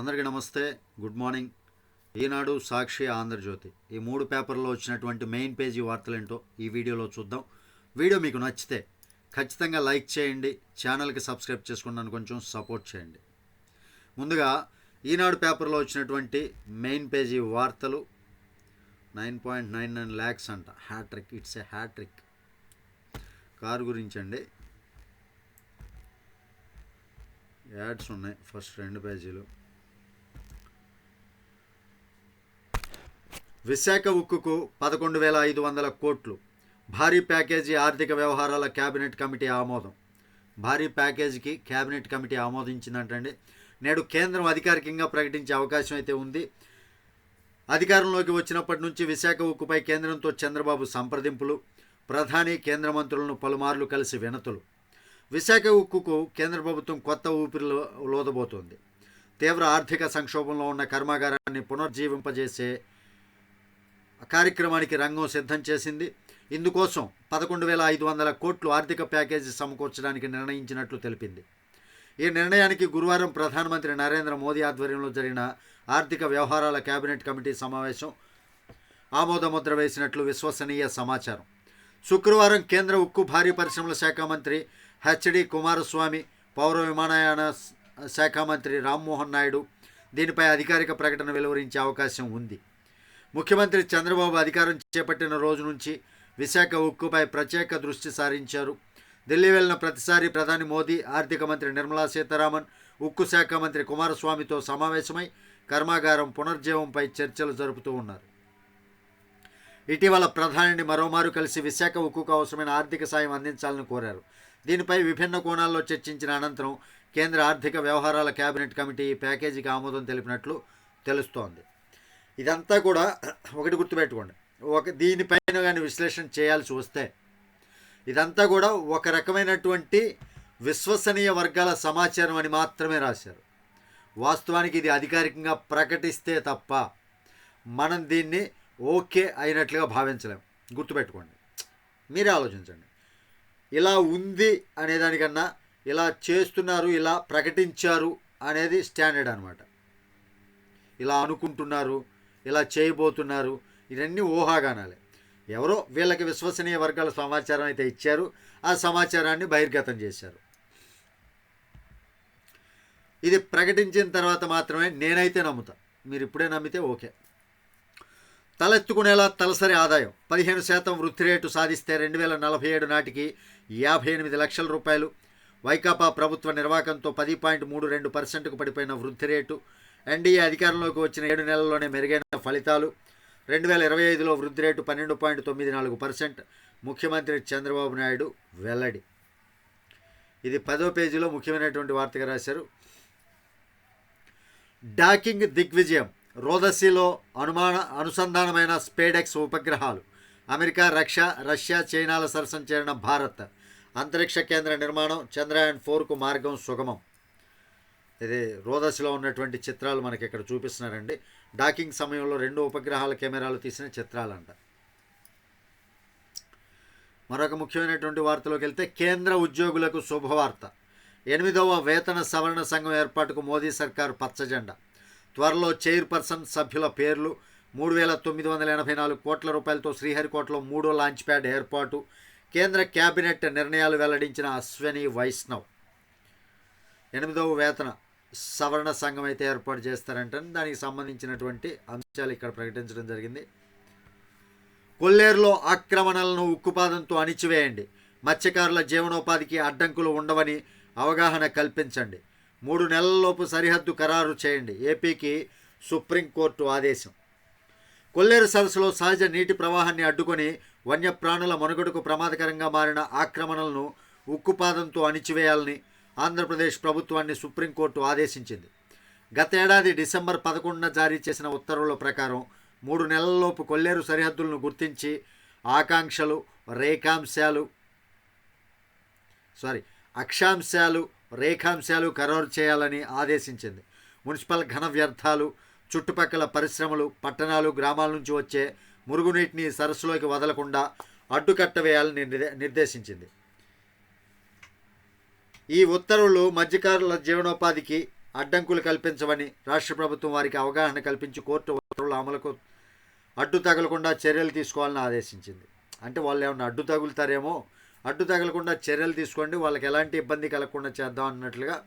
అందరికీ నమస్తే good morning. Eenadu Sakshi Andhra Jyothi. ఈ మూడు పేపర్లో వచ్చినటువంటి మెయిన్ పేజీ వార్తలేంటో ఈ వీడియోలో చూద్దాం. వీడియో మీకు నచ్చితే ఖచ్చితంగా లైక్ చేయండి ఛానల్కి సబ్స్క్రైబ్ చేసుకున్నాను కొంచెం సపోర్ట్ చేయండి. ముందుగా ఈనాడు పేపర్లో వచ్చినటువంటి మెయిన్ పేజీ వార్తలు. Nine point nine nine lakhs అంట. Hattrick it's a hattrick. Car గురించి అండి యాడ్స్ ఉన్నాయి ఫస్ట్ రెండు పేజీలు. విశాఖ ఉక్కుకు పదకొండు వేల ఐదు వందల కోట్లు. భారీ ప్యాకేజీ ఆర్థిక వ్యవహారాల కేబినెట్ కమిటీ ఆమోదం. భారీ ప్యాకేజీకి కేబినెట్ కమిటీ ఆమోదించిందంటండి. నేడు కేంద్రం అధికారికంగా ప్రకటించే అవకాశం అయితే ఉంది. అధికారంలోకి వచ్చినప్పటి నుంచి విశాఖ ఉక్కుపై కేంద్రంతో చంద్రబాబు సంప్రదింపులు ప్రధాని కేంద్ర మంత్రులను పలుమార్లు కలిసి వినతులు. విశాఖ ఉక్కుకు కేంద్ర ప్రభుత్వం కొత్త ఊపిరిలో లోదబోతోంది. తీవ్ర ఆర్థిక సంక్షోభంలో ఉన్న కర్మాగారాన్ని పునర్జీవింపజేసే కార్యక్రమానికి రంగం సిద్ధం చేసింది. ఇందుకోసం పదకొండు వేల ఐదు వందల కోట్లు ఆర్థిక ప్యాకేజీ సమకూర్చడానికి నిర్ణయించినట్లు తెలిపింది. ఈ నిర్ణయానికి గురువారం ప్రధానమంత్రి నరేంద్ర మోదీ ఆధ్వర్యంలో జరిగిన ఆర్థిక వ్యవహారాల కేబినెట్ కమిటీ సమావేశం ఆమోదముద్ర వేసినట్లు విశ్వసనీయ సమాచారం. శుక్రవారం కేంద్ర ఉక్కు భారీ పరిశ్రమల శాఖ మంత్రి హెచ్డి కుమారస్వామి పౌర విమానయాన శాఖ మంత్రి రామ్మోహన్ నాయుడు దీనిపై అధికారిక ప్రకటన వెలువరించే అవకాశం ఉంది. ముఖ్యమంత్రి చంద్రబాబు అధికారం చేపట్టిన రోజు నుంచి విశాఖ ఉక్కుపై ప్రత్యేక దృష్టి సారించారు. ఢిల్లీ వెళ్ళిన ప్రతిసారి ప్రధాని మోదీ ఆర్థిక మంత్రి నిర్మలా సీతారామన్ ఉక్కు శాఖ మంత్రి కుమారస్వామితో సమావేశమై కర్మాగారం పునర్జీవంపై చర్చలు జరుపుతూ ఉన్నారు. ఇటీవల ప్రధానిని మరోమారు కలిసి విశాఖ ఉక్కుకు అవసరమైన ఆర్థిక సాయం అందించాలని కోరారు. దీనిపై విభిన్న కోణాల్లో చర్చించిన అనంతరం కేంద్ర ఆర్థిక వ్యవహారాల కేబినెట్ కమిటీ ఈ ప్యాకేజీకి ఆమోదం తెలిపినట్లు తెలుస్తోంది. ఇదంతా కూడా ఒకటి గుర్తుపెట్టుకోండి. ఒక దీనిపైన కానీ విశ్లేషణ చేయాల్సి వస్తే ఇదంతా కూడా ఒక రకమైనటువంటి విశ్వసనీయ వర్గాల సమాచారం అని మాత్రమే రాశారు. వాస్తవానికి ఇది అధికారికంగా ప్రకటిస్తే తప్ప మనం దీన్ని ఓకే అయినట్లుగా భావించలేం. గుర్తుపెట్టుకోండి. మీరే ఆలోచించండి. ఇలా ఉంది అనేదానికన్నా ఇలా చేస్తున్నారు ఇలా ప్రకటించారు అనేది స్టాండర్డ్ అనమాట ఇలా అనుకుంటున్నారు ఇలా చేయబోతున్నారు. ఇవన్నీ ఊహాగానాలే. ఎవరో వీళ్ళకి విశ్వసనీయ వర్గాల సమాచారం అయితే ఇచ్చారు. ఆ సమాచారాన్ని బహిర్గతం చేశారు. ఇది ప్రకటించిన తర్వాత మాత్రమే నేనైతే నమ్ముతా. మీరు ఇప్పుడే నమ్మితే ఓకే. తలెత్తుకునేలా తలసరి ఆదాయం. పదిహేను శాతం వృద్ధి రేటు సాధిస్తే రెండు వేల నలభై ఏడు నాటికి యాభై ఎనిమిది లక్షల రూపాయలు. వైకాపా ప్రభుత్వ నిర్వాకంతో పది పాయింట్ మూడు రెండు పర్సెంట్కు పడిపోయిన వృద్ధి రేటు ఎన్డీఏ అధికారంలోకి వచ్చిన ఏడు నెలల్లోనే మెరుగైన ఫలితాలు. రెండు వేల ఇరవై ఐదులో వృద్ధి రేటు పన్నెండు పాయింట్ తొమ్మిది నాలుగు పర్సెంట్. ముఖ్యమంత్రి చంద్రబాబు నాయుడు వెల్లడి. ఇది పదో పేజీలో ముఖ్యమైనటువంటి వార్తగా రాశారు. డాకింగ్ దిగ్విజయం. రోదసిలో అనుమాన అనుసంధానమైన స్పేడెక్స్ ఉపగ్రహాలు. అమెరికా రక్ష రష్యా చైనాల సరసన చేరిన భారత్. అంతరిక్ష కేంద్ర నిర్మాణం చంద్రయాన్ ఫోర్కు మార్గం సుగమం. ఇది రోదశిలో ఉన్నటువంటి చిత్రాలు మనకి ఇక్కడ చూపిస్తున్నారండి. డాకింగ్ సమయంలో రెండు ఉపగ్రహాల కెమెరాలు తీసిన చిత్రాలంట. మరొక ముఖ్యమైనటువంటి వార్తలోకి వెళ్తే కేంద్ర ఉద్యోగులకు శుభవార్త. ఎనిమిదవ వేతన సవరణ సంఘం ఏర్పాటుకు మోదీ సర్కార్ పచ్చజెండా. త్వరలో చైర్పర్సన్ సభ్యుల పేర్లు మూడు వేల తొమ్మిది వందల ఎనభై నాలుగు కోట్ల రూపాయలతో శ్రీహరికోటలో మూడో లాంచ్ ప్యాడ్ ఏర్పాటు. కేంద్ర కేబినెట్ నిర్ణయాలు వెల్లడించిన అశ్వని వైష్ణవ్. ఎనిమిదవ వేతన సవరణ సంఘం అయితే ఏర్పాటు చేస్తారంటే దానికి సంబంధించినటువంటి అంశాలు ఇక్కడ ప్రకటించడం జరిగింది. కొల్లేరులో ఆక్రమణలను ఉక్కుపాదంతో అణిచివేయండి. మత్స్యకారుల జీవనోపాధికి అడ్డంకులు ఉండవని అవగాహన కల్పించండి. మూడు నెలలలోపు సరిహద్దు ఖరారు చేయండి. ఏపీకి సుప్రీంకోర్టు ఆదేశం. కొల్లేరు సరస్సులో సహజ నీటి ప్రవాహాన్ని అడ్డుకొని వన్యప్రాణుల మనుగడకు ప్రమాదకరంగా మారిన ఆక్రమణలను ఉక్కుపాదంతో అణిచివేయాలని ఆంధ్రప్రదేశ్ ప్రభుత్వాన్ని సుప్రీంకోర్టు ఆదేశించింది. గతేడాది డిసెంబర్ పదకొండున జారీ చేసిన ఉత్తర్వుల ప్రకారం మూడు నెలల్లోపు కొల్లేరు సరిహద్దులను గుర్తించి ఆకాంక్షలు రేఖాంశాలు సారీ అక్షాంశాలు రేఖాంశాలు ఖరారు చేయాలని ఆదేశించింది. మున్సిపల్ ఘన వ్యర్థాలు చుట్టుపక్కల పరిశ్రమలు పట్టణాలు గ్రామాల నుంచి వచ్చే మురుగునీటిని సరస్సులోకి వదలకుండా అడ్డుకట్ట వేయాలని నిర్దేశించింది. ఈ ఉత్తర్వులు మత్స్యకారుల జీవనోపాధికి అడ్డంకులు కల్పించవని రాష్ట్ర ప్రభుత్వం వారికి అవగాహన కల్పించి కోర్టు ఉత్తర్వుల అమలుకు అడ్డు తగలకుండా చర్యలు తీసుకోవాలని ఆదేశించింది. అంటే వాళ్ళు ఏమన్నా అడ్డు తగులుతారేమో అడ్డు తగలకుండా చర్యలు తీసుకోండి వాళ్ళకి ఎలాంటి ఇబ్బంది కలగకుండా చేద్దాం అన్నట్లుగా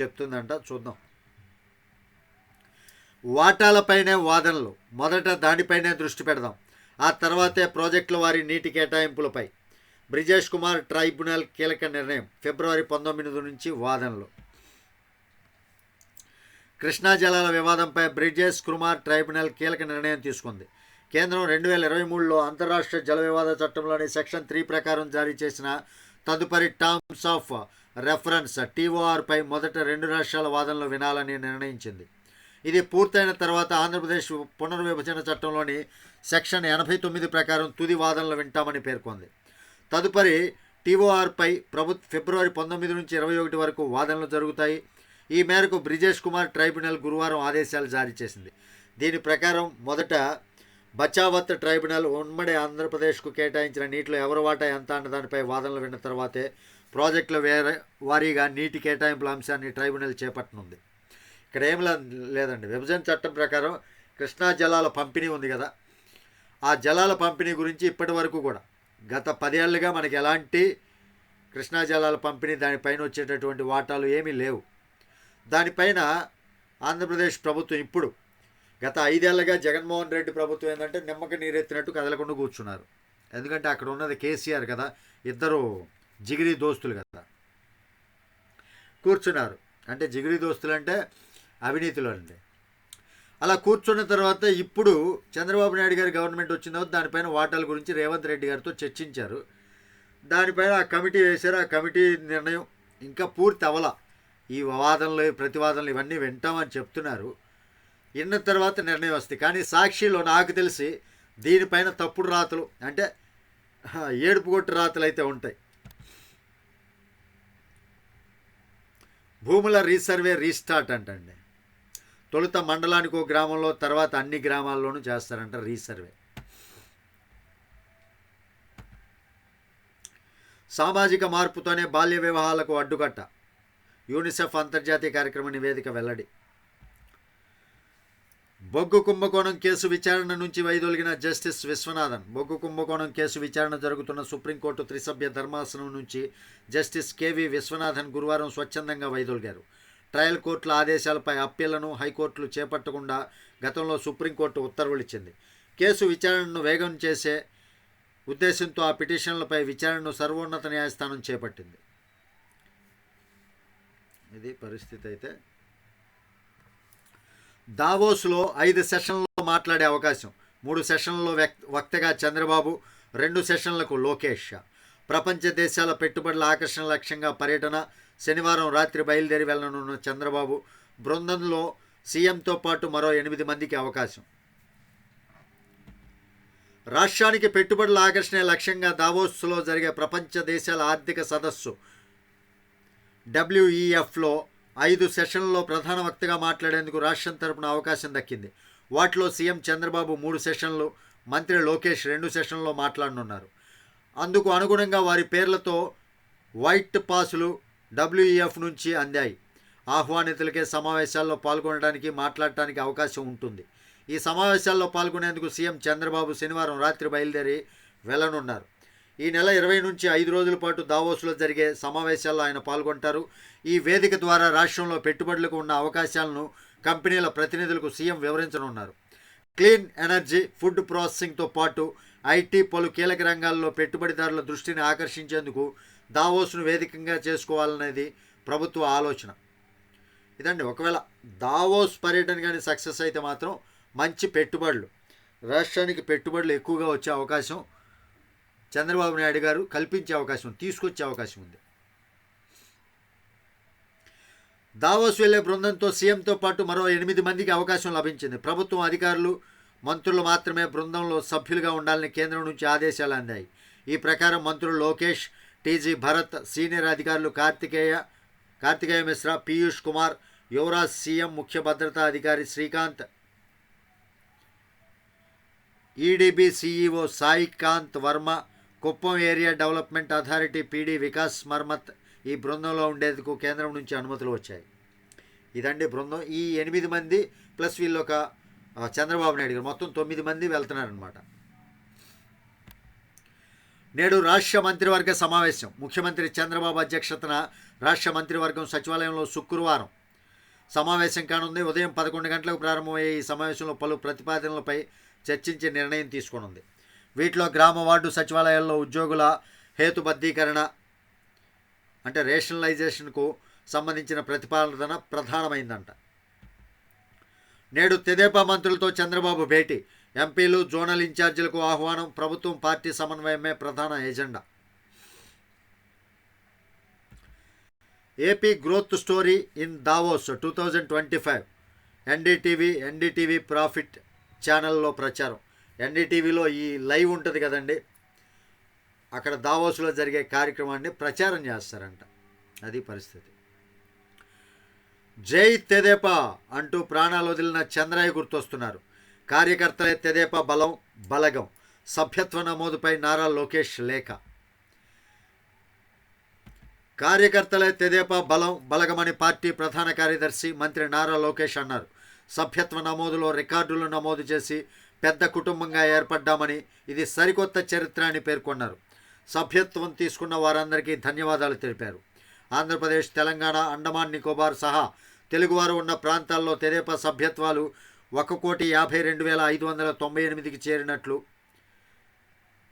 చెప్తుందంట. చూద్దాం. వాటాలపైనే వాదనలు. మొదట దానిపైనే దృష్టి పెడదాం. ఆ తర్వాతే ప్రాజెక్టుల వారి నీటి కేటాయింపులపై బ్రిజేష్ కుమార్ ట్రైబ్యునల్ కీలక నిర్ణయం ఫిబ్రవరి పంతొమ్మిది నుంచి వాదనలు. కృష్ణా జలాల వివాదంపై బ్రిజేష్ కుమార్ ట్రైబ్యునల్ కీలక నిర్ణయం తీసుకుంది. కేంద్రం రెండు వేల ఇరవై మూడులో అంతర్రాష్ట్ర జల వివాద చట్టంలోని సెక్షన్ త్రీ ప్రకారం జారీ చేసిన తదుపరి టర్మ్స్ ఆఫ్ రెఫరెన్స్ టీఓఆర్పై మొదట రెండు రాష్ట్రాల వాదనలు వినాలని నిర్ణయించింది. ఇది పూర్తయిన తర్వాత ఆంధ్రప్రదేశ్ పునర్విభజన చట్టంలోని సెక్షన్ ఎనభై తొమ్మిది ప్రకారం తుది వాదనలు వింటామని పేర్కొంది. తదుపరి టీఓఆర్పై ప్రభుత్వ ఫిబ్రవరి పంతొమ్మిది నుంచి ఇరవై ఒకటి వరకు వాదనలు జరుగుతాయి. ఈ మేరకు బ్రిజేష్ కుమార్ ట్రైబ్యునల్ గురువారం ఆదేశాలు జారీ చేసింది. దీని ప్రకారం మొదట బచావత్ ట్రైబ్యునల్ ఉమ్మడి ఆంధ్రప్రదేశ్కు కేటాయించిన నీటిలో ఎవరి వాటా ఎంత అన్న దానిపై వాదనలు విన్న తర్వాతే ప్రాజెక్టుల వేరే వారీగా నీటి కేటాయింపుల అంశాన్ని ట్రైబ్యునల్ చేపట్టనుంది. ఇక్కడ ఏం లేదండి. విభజన చట్టం ప్రకారం కృష్ణా జలాల పంపిణీ ఉంది కదా. ఆ జలాల పంపిణీ గురించి ఇప్పటి వరకు కూడా గత పదేళ్ళుగా మనకి ఎలాంటి కృష్ణా జలాల పంపిణీ దానిపైన వచ్చేటటువంటి వాటాలు ఏమీ లేవు. దానిపైన ఆంధ్రప్రదేశ్ ప్రభుత్వం ఇప్పుడు గత ఐదేళ్ళుగా జగన్మోహన్ రెడ్డి ప్రభుత్వం ఏంటంటే నిమ్మక నీరెత్తినట్టు కదలకుండా కూర్చున్నారు. ఎందుకంటే అక్కడ ఉన్నది కేసీఆర్ కదా ఇద్దరు జిగిరి దోస్తులు కదా. కూర్చున్నారు. అంటే జిగిరి దోస్తులు అంటే అవినీతిలో అండి అలా కూర్చున్న తర్వాత ఇప్పుడు చంద్రబాబు నాయుడు గారి గవర్నమెంట్ వచ్చిన తర్వాత దానిపైన వాటాల గురించి రేవంత్ రెడ్డి గారితో చర్చించారు. దానిపైన ఆ కమిటీ వేశారు. ఆ కమిటీ నిర్ణయం ఇంకా పూర్తి అవల ఈ వాదనలు ప్రతివాదనలు ఇవన్నీ వింటామని చెప్తున్నారు. విన్న తర్వాత నిర్ణయం వస్తాయి. కానీ సాక్షిలో నాకు తెలిసి దీనిపైన తప్పుడు రాతలు అంటే ఏడుపు కొట్టు రాతలు అయితే ఉంటాయి. భూముల రీసర్వే రీస్టార్ట్ అంటండి. తొలుత మండలానికి ఒక గ్రామంలో తర్వాత అన్ని గ్రామాల్లోనూ చేస్తారంట రీసర్వే. సామాజిక మార్పుతోనే బాల్య వివాహాలకు అడ్డుకట్ట. యూనిసెఫ్ అంతర్జాతీయ కార్యక్రమ నివేదిక వెల్లడి. బొగ్గు కుంభకోణం కేసు విచారణ నుంచి వైదొలిగిన జస్టిస్ విశ్వనాథన్ బొగ్గు కుంభకోణం కేసు విచారణ జరుగుతున్న సుప్రీంకోర్టు త్రిసభ్య ధర్మాసనం నుంచి జస్టిస్ కేవి విశ్వనాథన్ గురువారం స్వచ్ఛందంగా వైదొలిగారు. ట్రయల్ కోర్టుల ఆదేశాలపై అప్పీళ్ళను హైకోర్టులు చేపట్టకుండా గతంలో సుప్రీంకోర్టు ఉత్తర్వులు ఇచ్చింది కేసు విచారణను వేగం చేసే ఉద్దేశంతో ఆ పిటిషన్లపై విచారణను సర్వోన్నత న్యాయస్థానం చేపట్టింది. ఇది పరిస్థితి అయితే. దావోస్లో ఐదు సెషన్లలో మాట్లాడే అవకాశం. మూడు సెషన్లలో వక్తగా చంద్రబాబు రెండు సెషన్లకు లోకేష్. ప్రపంచ దేశాల పెట్టుబడుల ఆకర్షణ లక్ష్యంగా పర్యటన శనివారం రాత్రి బయలుదేరి వెళ్ళనున్న చంద్రబాబు బృందంలో సీఎంతో పాటు మరో ఎనిమిది మందికి అవకాశం. రాష్ట్రానికి పెట్టుబడుల ఆకర్షణ లక్ష్యంగా దావోస్లో జరిగే ప్రపంచ దేశాల ఆర్థిక సదస్సు. డబ్ల్యూఈఎఫ్లో ఐదు సెషన్లలో ప్రధాన వక్తగా మాట్లాడేందుకు రాష్ట్రం తరపున అవకాశం దక్కింది. వాటిలో సీఎం చంద్రబాబు మూడు సెషన్లు మంత్రి లోకేష్ రెండు సెషన్లో మాట్లాడనున్నారు. అందుకు అనుగుణంగా వారి పేర్లతో వైట్ పాసులు డబ్ల్యూఈఎఫ్ నుంచి అందాయి. ఆహ్వానితులకే సమావేశాల్లో పాల్గొనడానికి మాట్లాడటానికి అవకాశం ఉంటుంది. ఈ సమావేశాల్లో పాల్గొనేందుకు సీఎం చంద్రబాబు శనివారం రాత్రి బయలుదేరి వెళ్ళనున్నారు. ఈ నెల ఇరవై నుంచి ఐదు రోజుల పాటు దావోస్లో జరిగే సమావేశాల్లో ఆయన పాల్గొంటారు. ఈ వేదిక ద్వారా రాష్ట్రంలో పెట్టుబడులకు ఉన్న అవకాశాలను కంపెనీల ప్రతినిధులకు సీఎం వివరించనున్నారు. క్లీన్ ఎనర్జీ ఫుడ్ ప్రాసెసింగ్తో పాటు ఐటీ పలు కీలక రంగాల్లో పెట్టుబడిదారుల దృష్టిని ఆకర్షించేందుకు దావోస్ను వేదికంగా చేసుకోవాలనేది ప్రభుత్వ ఆలోచన. ఇదండి ఒకవేళ దావోస్ పర్యటన కానీ సక్సెస్ అయితే మాత్రం మంచి పెట్టుబడులు. రాష్ట్రానికి పెట్టుబడులు ఎక్కువగా వచ్చే అవకాశం చంద్రబాబు నాయుడు గారు కల్పించే అవకాశం తీసుకొచ్చే అవకాశం ఉంది. దావోస్ వెళ్ళే బృందంతో సీఎంతో పాటు మరో ఎనిమిది మందికి అవకాశం లభించింది. ప్రభుత్వం అధికారులు మంత్రులు మాత్రమే బృందంలో సభ్యులుగా ఉండాలని కేంద్రం నుంచి ఆదేశాలు అందాయి. ఈ ప్రకారం మంత్రులు లోకేష్ టీజీ భరత్ సీనియర్ అధికారులు కార్తికేయ కార్తికేయ మిశ్రా పీయూష్ కుమార్ యువరాజ్ సీఎం ముఖ్య భద్రతా అధికారి Srikanth EDB CEO Saikanth Varma Kuppam area development authority PD Vikas Marmat ఈ బృందంలో ఉండేందుకు కేంద్రం నుంచి అనుమతులు వచ్చాయి. ఇదండి బృందం. ఈ ఎనిమిది మంది ప్లస్ వీళ్ళు ఒక చంద్రబాబు నాయుడు గారు. మొత్తం తొమ్మిది మంది వెళ్తున్నారనమాట నేడు రాష్ట్ర మంత్రివర్గ సమావేశం. ముఖ్యమంత్రి చంద్రబాబు అధ్యక్షతన రాష్ట్ర మంత్రివర్గం సచివాలయంలో శుక్రవారం సమావేశం కానుంది. ఉదయం పదకొండు గంటలకు ప్రారంభమయ్యే ఈ సమావేశంలో పలు ప్రతిపాదనలపై చర్చించే నిర్ణయం తీసుకునుంది. వీటిలో గ్రామ వార్డు సచివాలయాల్లో ఉద్యోగుల హేతుబద్ధీకరణ అంటే రేషనలైజేషన్కు సంబంధించిన ప్రతిపాదన ప్రధానమైందంట. నేడు తెదేపా మంత్రులతో చంద్రబాబు భేటీ. ఎంపీలు జోనల్ ఇన్ఛార్జీలకు ఆహ్వానం ప్రభుత్వం పార్టీ సమన్వయమే ప్రధాన agenda. AP growth story in Davos two thousand twenty five. NDTV NDTV profit ఛానల్లో ప్రచారం. ఎన్డీటీవీలో ఈ లైవ్ ఉంటుంది కదండి. అక్కడ దావోస్లో జరిగే కార్యక్రమాన్ని ప్రచారం చేస్తారంట. అది పరిస్థితి. జై తెదేపా అంటూ ప్రాణాలు వదిలిన చంద్రయ్య గుర్తొస్తున్నారు. కార్యకర్తలే తెదేపా బలం బలగం. సభ్యత్వ నమోదుపై నారా లోకేష్ లేఖ. కార్యకర్తలే తెదేపా బలం బలగమని పార్టీ ప్రధాన కార్యదర్శి మంత్రి నారా లోకేష్ అన్నారు. సభ్యత్వ నమోదులో రికార్డులు నమోదు చేసి పెద్ద కుటుంబంగా ఏర్పడ్డామని ఇది సరికొత్త చరిత్ర అని పేర్కొన్నారు. సభ్యత్వం తీసుకున్న వారందరికీ ధన్యవాదాలు తెలిపారు. ఆంధ్రప్రదేశ్ తెలంగాణ అండమాన్ నికోబార్ సహా తెలుగువారు ఉన్న ప్రాంతాల్లో తెదేపా సభ్యత్వాలు ఒక కోటి యాభై రెండు వేల ఐదు వందల తొంభై ఎనిమిదికి చేరినట్లు.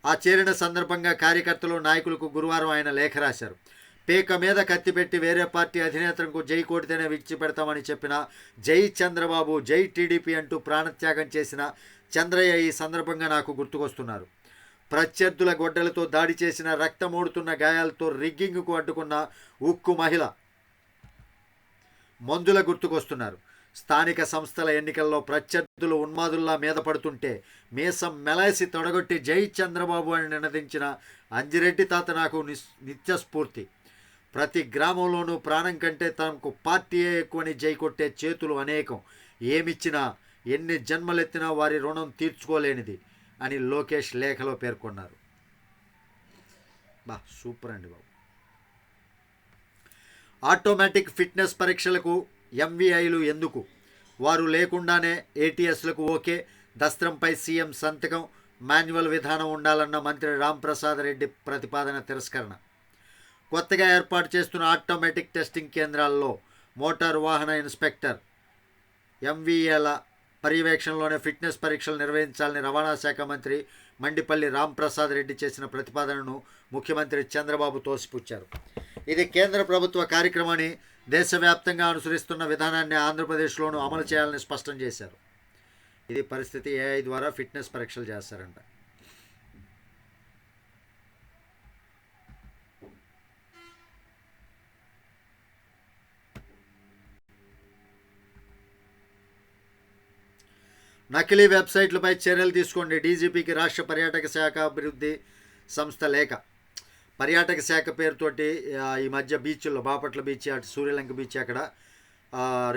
ఆ చేరిన సందర్భంగా కార్యకర్తలు నాయకులకు గురువారం ఆయన లేఖ రాశారు. పేక మీద కత్తి పెట్టి వేరే పార్టీ అధినేతలకు జై కోటితేనే విడిచిపెడతామని చెప్పిన జై చంద్రబాబు జై టీడీపీ అంటూ ప్రాణత్యాగం చేసిన చంద్రయ్య ఈ సందర్భంగా నాకు గుర్తుకొస్తున్నారు. ప్రత్యర్థుల గొడ్డలతో దాడి చేసిన రక్తమోడుతున్న గాయాలతో రిగ్గింగ్కు అడ్డుకున్న ఉక్కు మహిళ మందుల గుర్తుకొస్తున్నారు. స్థానిక సంస్థల ఎన్నికల్లో ప్రత్యర్థులు ఉన్మాదుల్లా మీద పడుతుంటే మీసం మెలాసి తొడగొట్టి జై చంద్రబాబు అని నినదించిన అంజిరెడ్డి తాత నాకు నిస్ నిత్య స్ఫూర్తి ప్రతి గ్రామంలోనూ ప్రాణం కంటే తనకు పార్టీయే ఎక్కువని జై కొట్టే చేతులు అనేకం. ఏమిచ్చినా ఎన్ని జన్మలెత్తినా వారి రుణం తీర్చుకోలేనిది అని లోకేష్ లేఖలో పేర్కొన్నారు. బా సూపర్ అండి బాబు. ఆటోమేటిక్ ఫిట్నెస్ పరీక్షలకు ఎంవీఐలు ఎందుకు? వారు లేకుండానే ఏటీఎస్లకు ఓకే. దస్త్రంపై సీఎం సంతకం మాన్యువల్ విధానం ఉండాలన్న మంత్రి రాంప్రసాద్ రెడ్డి ప్రతిపాదన తిరస్కరణ. కొత్తగా ఏర్పాటు చేస్తున్న ఆటోమేటిక్ టెస్టింగ్ కేంద్రాల్లో మోటార్ వాహన ఇన్స్పెక్టర్ ఎంవీఏల పర్యవేక్షణలోనే ఫిట్నెస్ పరీక్షలు నిర్వహించాలని రవాణా శాఖ మంత్రి మండిపల్లి రాంప్రసాద్ రెడ్డి చేసిన ప్రతిపాదనను ముఖ్యమంత్రి చంద్రబాబు తోసిపుచ్చారు. ఇది కేంద్ర ప్రభుత్వ కార్యక్రమాన్ని దేశవ్యాప్తంగా అనుసరిస్తున్న విధానాన్ని ఆంధ్రప్రదేశ్లోనూ అమలు చేయాలని స్పష్టం చేశారు. ఇది పరిస్థితి ఏఐ ద్వారా ఫిట్నెస్ పరీక్షలు చేస్తారంట. నకిలీ వెబ్సైట్లపై చర్యలు తీసుకోండి. డీజీపీకి రాష్ట్ర పర్యాటక శాఖ అభివృద్ధి సంస్థ లేఖ. పర్యాటక శాఖ పేరుతోటి ఈ మధ్య బీచ్ల్లో బాపట్ల బీచ్ అటు సూర్యలంక బీచ్ అక్కడ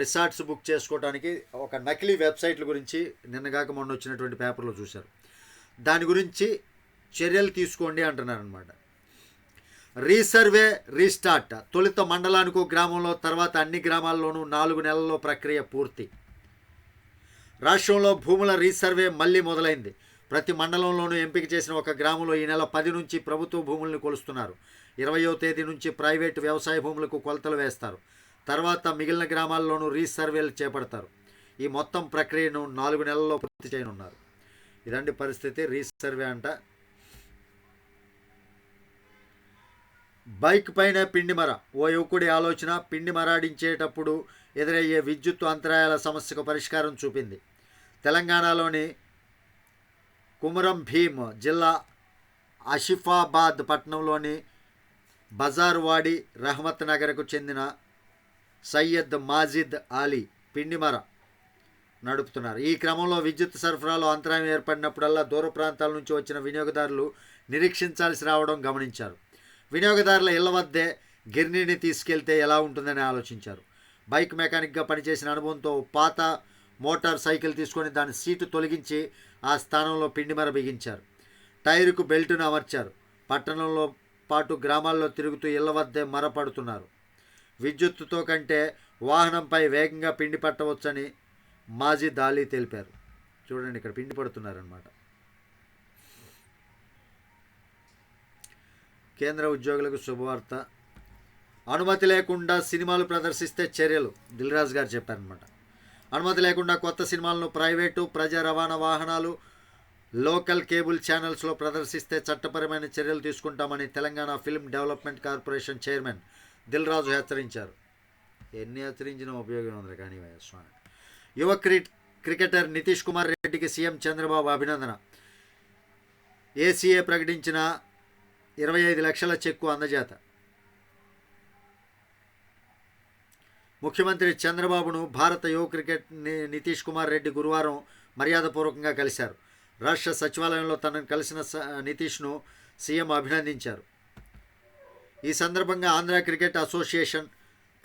రిసార్ట్స్ బుక్ చేసుకోవడానికి ఒక నకిలీ వెబ్సైట్ల గురించి నిన్నగాక మొన్న వచ్చినటువంటి పేపర్లో చూశారు. దాని గురించి చర్యలు తీసుకోండి అంటున్నారనమాట రీసర్వే రీస్టార్ట్ తొలుత మండలానికి గ్రామంలో తర్వాత అన్ని గ్రామాల్లోనూ నాలుగు నెలల్లో ప్రక్రియ పూర్తి. రాష్ట్రంలో భూముల రీసర్వే మళ్ళీ మొదలైంది. ప్రతి మండలంలోనూ ఎంపిక చేసిన ఒక గ్రామంలో ఈ నెల పది నుంచి ప్రభుత్వ భూములను కొలుస్తున్నారు. ఇరవయో తేదీ నుంచి ప్రైవేటు వ్యవసాయ భూములకు కొలతలు వేస్తారు. తర్వాత మిగిలిన గ్రామాల్లోనూ రీసర్వేలు చేపడతారు. ఈ మొత్తం ప్రక్రియను నాలుగు నెలల్లో పూర్తి చేయనున్నారు. ఇదండి పరిస్థితి. రీసర్వే అంట. బైక్ పైన పిండిమర ఓ యువకుడి ఆలోచన పిండి మరాడించేటప్పుడు ఎదురయ్యే విద్యుత్ అంతరాయాల సమస్యకు పరిష్కారం చూపింది. తెలంగాణలోని కుమరం భీమ్ జిల్లా ఆషిఫాబాద్ పట్టణంలోని బజార్వాడి రహమత్ నగర్కు చెందిన సయ్యద్ మాజిద్ అలీ పిండిమర నడుపుతున్నారు. ఈ క్రమంలో విద్యుత్ సరఫరాలో అంతరాయం ఏర్పడినప్పుడల్లా దూర ప్రాంతాల నుంచి వచ్చిన వినియోగదారులు నిరీక్షించాల్సి రావడం గమనించారు. వినియోగదారుల ఇళ్ళ వద్దే గిర్నీని తీసుకెళ్తే ఎలా ఉంటుందని ఆలోచించారు. బైక్ మెకానిక్గా పనిచేసిన అనుభవంతో పాత మోటార్ సైకిల్ తీసుకొని దాని సీటు తొలగించి ఆ స్థానంలో పిండిమర బిగించారు. టైరుకు బెల్టును అమర్చారు. పట్టణంలో పాటు గ్రామాల్లో తిరుగుతూ ఇళ్ళ వద్దే మరపడుతున్నారు విద్యుత్తుతో కంటే వాహనంపై వేగంగా పిండి పట్టవచ్చని మాజీ అలీ తెలిపారు. చూడండి ఇక్కడ పిండి పడుతున్నారనమాట కేంద్ర ఉద్యోగులకు శుభవార్త. అనుమతి లేకుండా సినిమాలు ప్రదర్శిస్తే చర్యలు దిల్రాజు గారు చెప్పారనమాట అనుమతి లేకుండా కొత్త సినిమాలను ప్రైవేటు ప్రజా రవాణా వాహనాలు లోకల్ కేబుల్ ఛానల్స్లో ప్రదర్శిస్తే చట్టపరమైన చర్యలు తీసుకుంటామని Telangana film development corporation chairman Dil Raju హెచ్చరించారు. ఎన్ని హెచ్చరించినా ఉపయోగం ఉంది కానీ స్వామి. యువ క్రి క్రికెటర్ నితీష్ కుమార్ రెడ్డికి సీఎం చంద్రబాబు అభినందన. ఏసీఏ ప్రకటించిన ఇరవై ఐదు లక్షల చెక్కు అందజేత. ముఖ్యమంత్రి చంద్రబాబును భారత యువ క్రికెట్ ని- నితీష్ కుమార్ రెడ్డి గురువారం మర్యాదపూర్వకంగా కలిశారు. రాష్ట్ర సచివాలయంలో తనను కలిసిన స- నితీష్ను సీఎం అభినందించారు. ఈ సందర్భంగా ఆంధ్ర క్రికెట్ అసోసియేషన్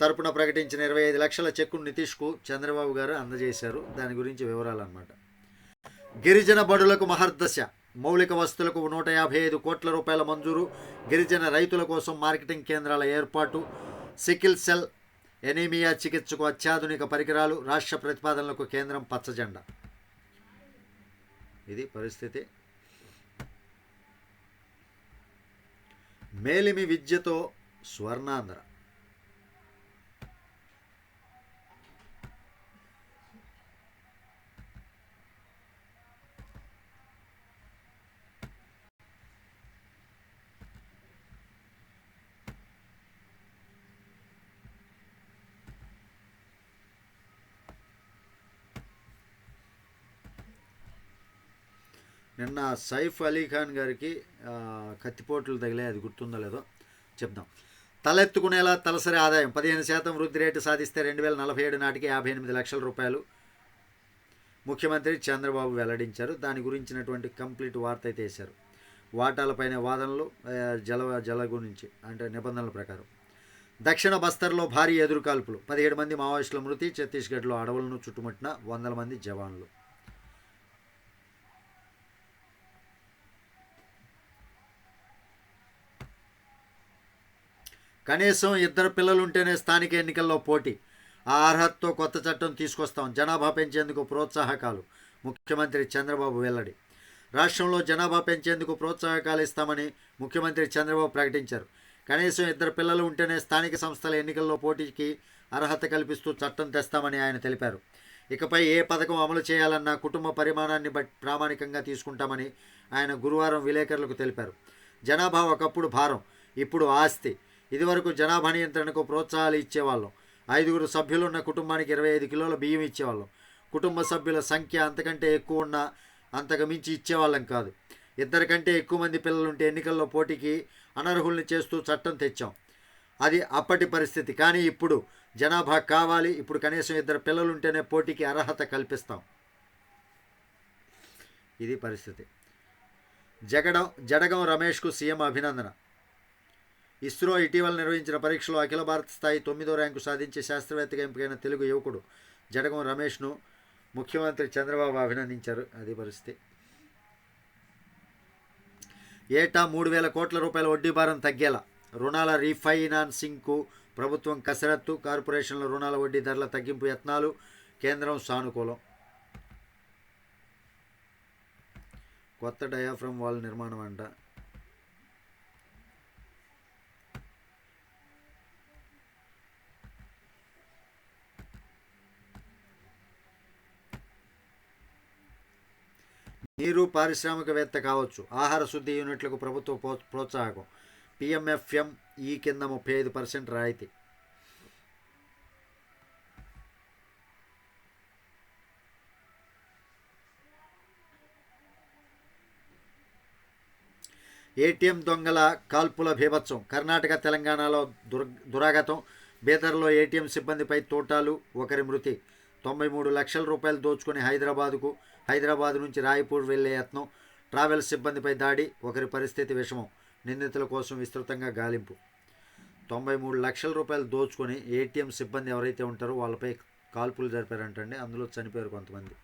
తరపున ప్రకటించిన ఇరవై ఐదు లక్షల చెక్కును నితీష్కు చంద్రబాబు గారు అందజేశారు. దాని గురించి వివరాలు అన్నమాట గిరిజన బడులకు మహర్దశ. మౌలిక వస్తువులకు నూట యాభై ఐదు కోట్ల రూపాయల మంజూరు. గిరిజన రైతుల కోసం మార్కెటింగ్ కేంద్రాల ఏర్పాటు. సికిల్ సెల్ ఎనీమియా చికిత్సకు అత్యాధునిక పరికరాలు రాష్ట్ర ప్రతిపాదనలకు కేంద్రం పచ్చజెండా. ఇది పరిస్థితి. మేలిమి విద్యతో స్వర్ణాంధ్ర. నిన్న సైఫ్ అలీ ఖాన్ గారికి కత్తిపోట్లు తగిలే అది గుర్తుందో లేదో చెప్దాం. తలెత్తుకునేలా తలసరి ఆదాయం. పదిహేను శాతం వృద్ధి రేటు సాధిస్తే రెండు వేల నలభై ఏడు నాటికి యాభై ఎనిమిది లక్షల రూపాయలు. ముఖ్యమంత్రి చంద్రబాబు వెల్లడించారు. దాని గురించినటువంటి కంప్లీట్ వార్త అయితే వేశారు. వాటాలపైన వాదనలు జల జల గురించి అంటే నిబంధనల ప్రకారం. దక్షిణ బస్తర్లో భారీ ఎదురుకాల్పులు. పదిహేడు మంది మావోయిస్టుల మృతి. ఛత్తీస్గఢ్లో అడవులను చుట్టుముట్టిన వందల మంది జవాన్లు. కనీసం ఇద్దరు పిల్లలు ఉంటేనే స్థానిక ఎన్నికల్లో పోటీ. ఆ అర్హతతో కొత్త చట్టం తీసుకొస్తాం. జనాభా పెంచేందుకు ప్రోత్సాహకాలు. ముఖ్యమంత్రి చంద్రబాబు వెల్లడి. రాష్ట్రంలో జనాభా పెంచేందుకు ప్రోత్సాహకాలు ఇస్తామని ముఖ్యమంత్రి చంద్రబాబు ప్రకటించారు. కనీసం ఇద్దరు పిల్లలు ఉంటేనే స్థానిక సంస్థల ఎన్నికల్లో పోటీకి అర్హత కల్పిస్తూ చట్టం తెస్తామని ఆయన తెలిపారు. ఇకపై ఏ పథకం అమలు చేయాలన్నా కుటుంబ పరిమాణాన్ని బట్టి ప్రామాణికంగా తీసుకుంటామని ఆయన గురువారం విలేకరులకు తెలిపారు. జనాభా ఒకప్పుడు భారం ఇప్పుడు ఆస్తి. ఇదివరకు జనాభా నియంత్రణకు ప్రోత్సాహాలు ఇచ్చేవాళ్ళం. ఐదుగురు సభ్యులున్న కుటుంబానికి ఇరవై ఐదు కిలోల బియ్యం ఇచ్చేవాళ్ళం. కుటుంబ సభ్యుల సంఖ్య అంతకంటే ఎక్కువ ఉన్నా అంతకు మించి ఇచ్చేవాళ్ళం కాదు. ఇద్దరికంటే ఎక్కువ మంది పిల్లలుంటే ఎన్నికల్లో పోటీకి అనర్హుల్ని చేస్తూ చట్టం తెచ్చాం. అది అప్పటి పరిస్థితి. కానీ ఇప్పుడు జనాభా కావాలి. ఇప్పుడు కనీసం ఇద్దరు పిల్లలు ఉంటేనే పోటీకి అర్హత కల్పిస్తాం. ఇది పరిస్థితి. జగడం జడగం రమేష్కు సీఎం అభినందన. ఇస్రో ఇటీవల నిర్వహించిన పరీక్షలో అఖిల భారత స్థాయి తొమ్మిదో ర్యాంకు సాధించే శాస్త్రవేత్తగా ఎంపికైన తెలుగు యువకుడు జడగం రమేష్ను ముఖ్యమంత్రి చంద్రబాబు అభినందించారు. అదే పరిస్థితి. ఏటా మూడు వేల కోట్ల రూపాయల వడ్డీ భారం తగ్గేలా. రుణాల రీఫైనాన్సింగ్కు ప్రభుత్వం కసరత్తు. కార్పొరేషన్ల రుణాల వడ్డీ ధరల తగ్గింపు యత్నాలు కేంద్రం సానుకూలం. కొత్త డయాఫ్రమ్ వాల్ నిర్మాణం అంట. నీరు పారిశ్రామికవేత్త కావచ్చు. ఆహార శుద్ధి యూనిట్లకు ప్రభుత్వ ప్రోత్సాహకం. పిఎంఎఫ్ఎం ఈ కింద ముప్పై ఐదు పర్సెంట్ రాయితీ. ఏటీఎం దొంగల కాల్పుల భీభత్సం. కర్ణాటక తెలంగాణలో దుర్ దురాగతం బీదర్లో ఏటీఎం సిబ్బందిపై తోటాలు ఒకరి మృతి. తొంభై మూడు లక్షల రూపాయలు దోచుకుని హైదరాబాదుకు హైదరాబాద్ నుంచి రాయపూర్ వెళ్ళే యత్నం ట్రావెల్స్ సిబ్బందిపై దాడి ఒకరి పరిస్థితి విషమం నిందితుల కోసం విస్తృతంగా గాలింపు. తొంభై మూడు లక్షల రూపాయలు దోచుకొని ఏటీఎం సిబ్బంది ఎవరైతే ఉంటారో వాళ్ళపై కాల్పులు జరిపారంటండి. అందులో చనిపోయారు కొంతమంది.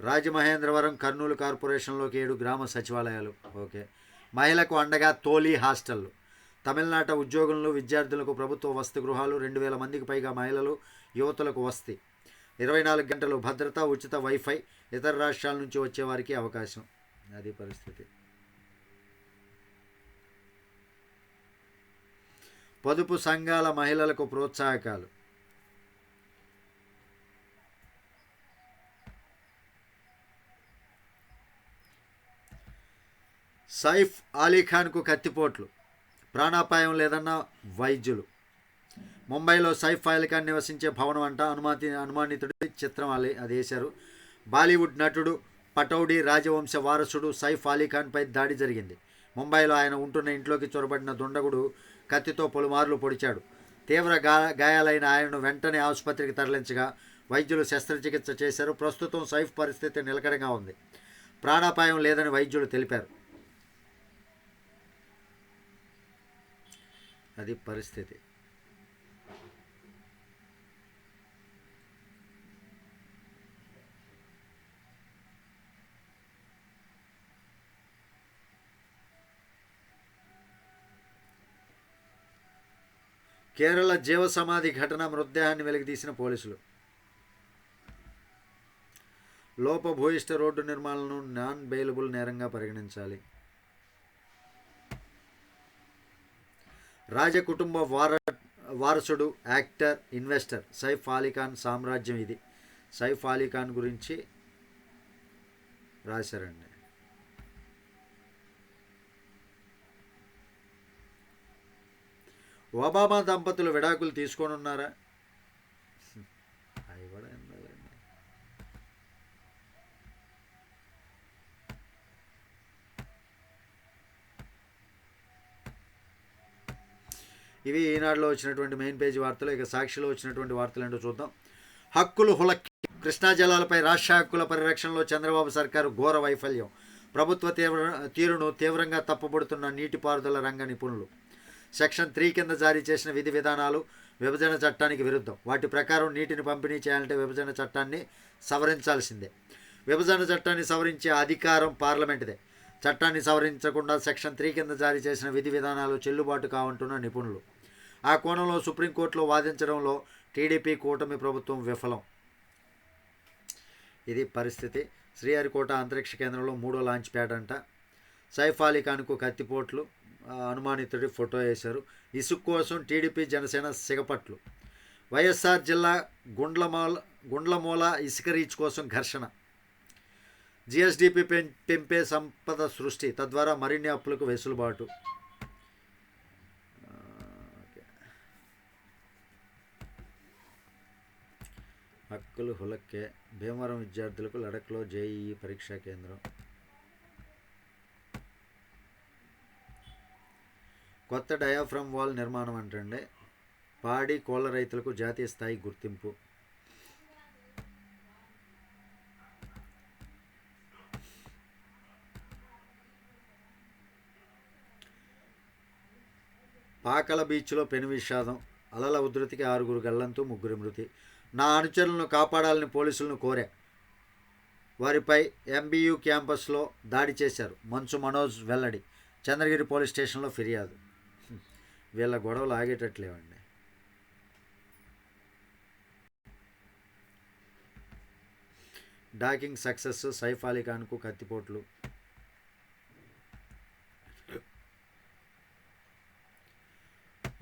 రాజమహేంద్రవరం కర్నూలు కార్పొరేషన్లోకి ఏడు గ్రామ సచివాలయాలు. ఓకే. మహిళకు అండగా తోలి హాస్టళ్ళు తమిళనాట ఉద్యోగులను విద్యార్థులకు ప్రభుత్వ వసతి గృహాలు రెండు వేల మందికి పైగా మహిళలు యువతులకు వసతి. ఇరవై నాలుగు గంటలు భద్రత ఉచిత వైఫై ఇతర రాష్ట్రాల నుంచి వచ్చే వారికి అవకాశం. అది పరిస్థితి. పొదుపు సంఘాల మహిళలకు ప్రోత్సాహకాలు. సైఫ్ అలీఖాన్కు కత్తిపోట్లు. ప్రాణాపాయం లేదన్న వైద్యులు. ముంబైలో సైఫ్ అలీఖాన్ నివసించే భవనం అంట అనుమాతి అనుమానితుడి చిత్రం అలే అది వేశారు. బాలీవుడ్ నటుడు పటౌడీ రాజవంశ వారసుడు సైఫ్ అలీఖాన్పై దాడి జరిగింది. ముంబైలో ఆయన ఉంటున్న ఇంట్లోకి చొరబడిన దుండగుడు కత్తితో పలుమార్లు పొడిచాడు. తీవ్ర గాయాలైన ఆయనను వెంటనే ఆసుపత్రికి తరలించగా వైద్యులు శస్త్రచికిత్స చేశారు. ప్రస్తుతం సైఫ్ పరిస్థితి నిలకడగా ఉంది. ప్రాణాపాయం లేదని వైద్యులు తెలిపారు. అది పరిస్థితి. కేరళ జీవ సమాధి ఘటన మృతదేహాన్ని వెలికితీసిన పోలీసులు. లోపభూయిష్ట రోడ్డు నిర్మాణాలను నాన్ బెయిలబుల్ నేరంగా పరిగణించాలి. రాజకుటుంబ వార వారసుడు యాక్టర్ ఇన్వెస్టర్ సైఫ్ అలీఖాన్ సామ్రాజ్యం ఇది. సైఫ్ అలీఖాన్ గురించి రాశారండి. ఒబామా దంపతులు విడాకులు తీసుకోనున్నారా? అవి కూడా ఏం ఇవి ఈనాడులో వచ్చినటువంటి మెయిన్ పేజీ వార్తలు ఇక సాక్షిలో వచ్చినటువంటి వార్తలు ఏంటో చూద్దాం. హక్కులు హులక్కి. కృష్ణా జలాలపై రాష్ట్ర హక్కుల పరిరక్షణలో చంద్రబాబు సర్కారు ఘోర వైఫల్యం. ప్రభుత్వ తీవ్ర తీరును తీవ్రంగా తప్పబడుతున్న నీటిపారుదల రంగ నిపుణులు. సెక్షన్ త్రీ కింద జారీ చేసిన విధి విధానాలు విభజన చట్టానికి విరుద్ధం. వాటి ప్రకారం నీటిని పంపిణీ చేయాలంటే విభజన చట్టాన్ని సవరించాల్సిందే. విభజన చట్టాన్ని సవరించే అధికారం పార్లమెంటుదే. చట్టాన్ని సవరించకుండా సెక్షన్ త్రీ కింద జారీ చేసిన విధి విధానాలు చెల్లుబాటు కావంటున్న నిపుణులు. ఆ కోణంలో సుప్రీంకోర్టులో వాదించడంలో టీడీపీ కూటమి ప్రభుత్వం విఫలం. ఇది పరిస్థితి. శ్రీహరికోట అంతరిక్ష కేంద్రంలో మూడో లాంచ్ ప్యాడ్ అంట. సైఫ్ అలీ ఖాన్కు కత్తిపోట్లు. అనుమానితుడి ఫోటో వేశారు. ఇసుక కోసం టీడీపీ జనసేన సిగపట్లు. వైఎస్ఆర్ జిల్లా గుండ్లమూల గుండ్లమూల ఇసుక రీచ్ కోసం ఘర్షణ. జిఎస్డిపి పెం పెంపే సంపద సృష్టి తద్వారా మరిన్ని అప్పులకు వెసులుబాటు. హక్కులు హులక్కే భీమవరం విద్యార్థులకు లడఖ్లో జేఈఈ పరీక్షా కేంద్రం. కొత్త డయాఫ్రమ్ వాల్ నిర్మాణం అంటండి. పాడి కోళ్ళ రైతులకు జాతీయ స్థాయి గుర్తింపు. పాకల బీచ్లో పెను విషాదం. అలల ఉధృతికి ఆరుగురు గల్లంతు ముగ్గురు మృతి. నా అనుచరులను కాపాడాలని పోలీసులను కోరా. వారిపై ఎంబీయూ క్యాంపస్లో దాడి చేశారు. మంచు మనోజ్ వెల్లడి. చంద్రగిరి పోలీస్ స్టేషన్లో ఫిర్యాదు. వీళ్ళ గొడవలు ఆగేటట్లేవండి. డాకింగ్ సక్సెస్ సైఫ్ అలీఖాన్కు కత్తిపోట్లు.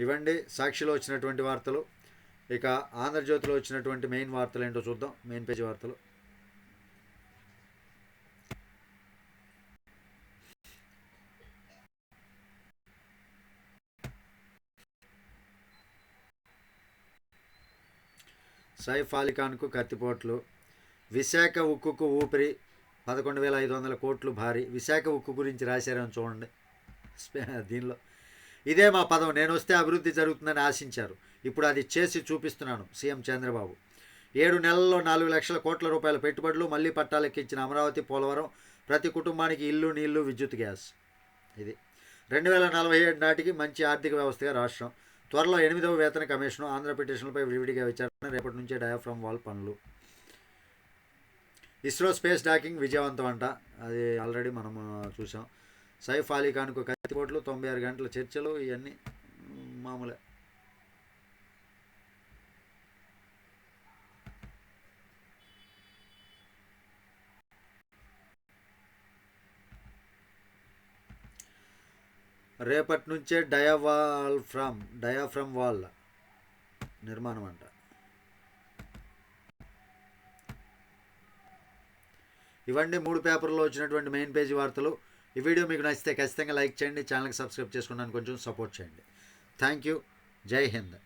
ఇవండి సాక్షిలో వచ్చినటువంటి వార్తలు. ఇక ఆంధ్రజ్యోతిలో వచ్చినటువంటి మెయిన్ వార్తలు ఏంటో చూద్దాం. మెయిన్ పేజీ వార్తలు. సైఫ్ అలీఖాన్కు కత్తిపోట్లు. విశాఖ ఉక్కుకు ఊపిరి పదకొండు వేల ఐదు వందల కోట్లు భారీ. విశాఖ ఉక్కు గురించి రాశారని చూడండి. దీనిలో. ఇదే మా పదం. నేను వస్తే అభివృద్ధి జరుగుతుందని ఆశించారు. ఇప్పుడు అది చేసి చూపిస్తున్నాను సీఎం చంద్రబాబు. ఏడు నెలల్లో నాలుగు లక్షల కోట్ల రూపాయల పెట్టుబడులు మళ్ళీ పట్టాలెక్కించిన అమరావతి పోలవరం ప్రతి కుటుంబానికి ఇల్లు నీళ్ళు విద్యుత్ గ్యాస్. ఇది. రెండు వేల నలభై ఏడు నాటికి మంచి ఆర్థిక వ్యవస్థగా రాష్ట్రం. త్వరలో ఎనిమిదవ వేతన కమిషను ఆంధ్ర పిటిషన్లపై విడివిడిగా విచారణ రేపటి నుంచే డయాఫ్రమ్ వాల్ పనులు. ఇస్రో స్పేస్ డాకింగ్ విజయవంతం అంట. అది ఆల్రెడీ మనం చూసాం. సైఫ్ అలీ ఖాన్కు కత్తిపోట్లు తొంభై ఆరు గంటల చర్చలు ఇవన్నీ మామూలే. రేపటి నుంచే డయావాల్ ఫ్రమ్ డయాఫ్రమ్ వాల్ నిర్మాణం అంట ఇవన్నీ మూడు పేపర్లో వచ్చినటువంటి మెయిన్ పేజీ వార్తలు. ఈ వీడియో మీకు నచ్చితే ఖచ్చితంగా లైక్ చేయండి ఛానల్కి సబ్స్క్రైబ్ చేసుకున్నాను కొంచెం సపోర్ట్ చేయండి. Thank you. జై హింద్.